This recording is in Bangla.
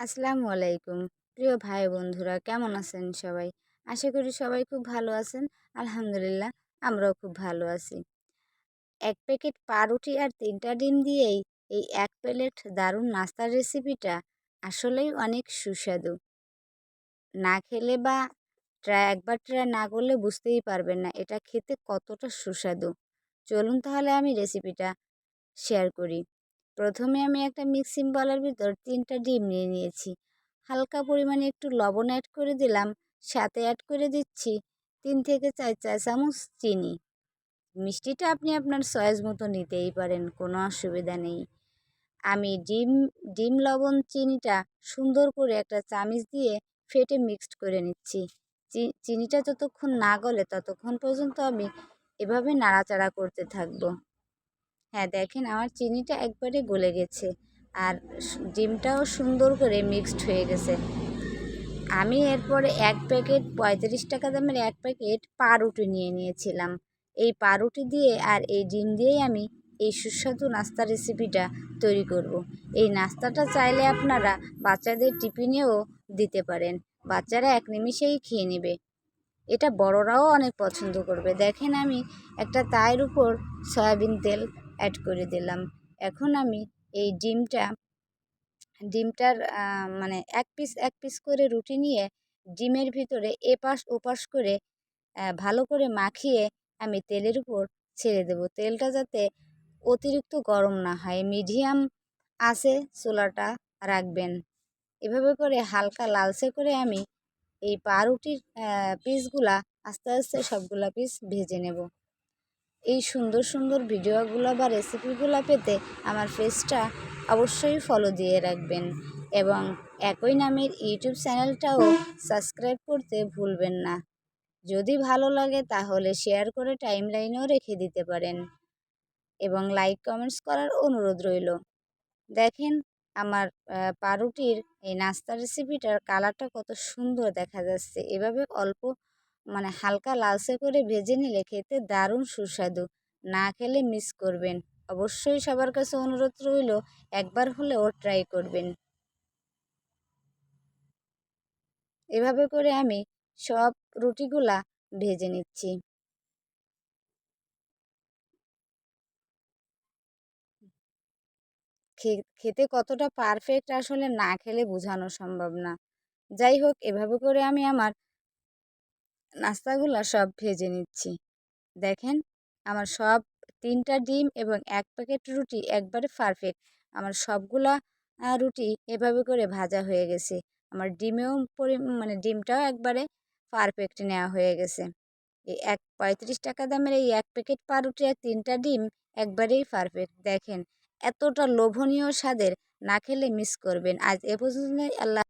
আসসালামু আলাইকুম। প্রিয় ভাই বন্ধুরা, কেমন আছেন সবাই? আশা করি সবাই খুব ভালো আছেন। আলহামদুলিল্লাহ, আমরাও খুব ভালো আছি। এক প্যাকেট পাউরুটি আর তিনটা ডিম দিয়েই এই এক প্লেট দারুণ নাস্তার রেসিপিটা আসলেই অনেক সুস্বাদু। না খেলে বা ট্রাই, একবার ট্রাই না করলে বুঝতেই পারবেন না এটা খেতে কতটা সুস্বাদু। চলুন তাহলে আমি রেসিপিটা শেয়ার করি। প্রথমে আমি একটা মিক্সিং বলের ভিতর তিনটা ডিম নিয়ে নিয়েছি। হালকা পরিমাণে একটু লবণ অ্যাড করে দিলাম, সাথে অ্যাড করে দিচ্ছি তিন থেকে চার চা চামচ চিনি। মিষ্টিটা আপনি আপনার চয়েস মতো নিতেই পারেন, কোনো অসুবিধা নেই। আমি ডিম ডিম লবণ চিনিটা সুন্দর করে একটা চামিচ দিয়ে ফেটে মিক্সড করে নিচ্ছি। চিনিটা যতক্ষণ না গলে ততক্ষণ পর্যন্ত আমি এভাবে নাড়াচাড়া করতে থাকব। হ্যাঁ দেখেন আমার চিনিটা একবারে গলে গেছে। আর ডিমটাও সুন্দর করে মিক্সড হয়ে গেছে। আমি এরপরে এক প্যাকেট পঁয়ত্রিশ টাকা দামের এক প্যাকেট পাউরুটি নিয়ে নিয়েছিলাম। এই পাউরুটি দিয়ে আর এই ডিম দিয়েই আমি এই সুস্বাদু নাস্তা রেসিপিটা তৈরি করব। এই নাস্তাটা চাইলে আপনারা বাচ্চাদের টিফিনেও দিতে পারেন। বাচ্চারা এক নিমিষেই খেয়ে নেবে। এটা বড়রাও অনেক পছন্দ করবে। দেখেন আমি একটা তায়ের উপর সয়াবিন তেল অ্যাড করে দিলাম। এখন আমি এই ডিমটা, ডিমটার মানে এক পিস এক পিস করে রুটি নিয়ে ডিমের ভিতরে এপাশ ওপাশ করে ভালো করে মাখিয়ে আমি তেলের উপর ছেড়ে দেব। তেলটা যাতে অতিরিক্ত গরম না হয়। মিডিয়াম আছে চোলাটা রাখবেন। এভাবে করে হালকা লালচে করে আমি এই পাউরুটির পিসগুলা আস্তে আস্তে সবগুলা পিস ভেজে নেব। এই সুন্দর সুন্দর ভিডিওগুলো বা রেসিপিগুলো পেতে আমার পেজটা অবশ্যই ফলো দিয়ে রাখবেন এবং একই নামের ইউটিউব চ্যানেলটাও সাবস্ক্রাইব করতে ভুলবেন না। যদি ভালো লাগে তাহলে শেয়ার করে টাইম লাইনেও রেখে দিতে পারেন এবং লাইক কমেন্টস করার অনুরোধ রইল। দেখেন আমার পাউরুটির এই নাস্তা রেসিপিটার কালারটা কত সুন্দর দেখা যাচ্ছে। এভাবে অল্প মানে হালকা লালচে করে ভেজে নিলে খেতে দারুণ সুস্বাদু। না খেলে মিস করবেন। অবশ্যই সবার কাছে অনুরোধ রইল, একবার হলেও ট্রাই করবেন। এভাবে করে আমি সব রুটিগুলা ভেজে নিচ্ছি। খেতে কতটা পারফেক্ট আসলে না খেলে বোঝানো সম্ভব না। যাই হোক, এভাবে করে আমি আমার নাস্তাগুলো সব ভেজে নিচ্ছি। দেখেন, আমার সব তিনটা ডিম এবং এক প্যাকেট রুটি একবারে পারফেক্ট আমার সবগুলা রুটি এভাবে করে ভাজা হয়ে গেছে। আমার ডিমেও পরি মানে ডিমটাও একবারে পারফেক্ট নেওয়া হয়ে গেছে। এই এক, পঁয়ত্রিশ টাকা দামের এই এক প্যাকেট পাউরুটি আর তিনটা ডিম একবারেই পারফেক্ট দেখেন, এতটা লোভনীয় স্বাদের না খেলে মিস করবেন। আজ এ পর্যন্ত আল্লাহ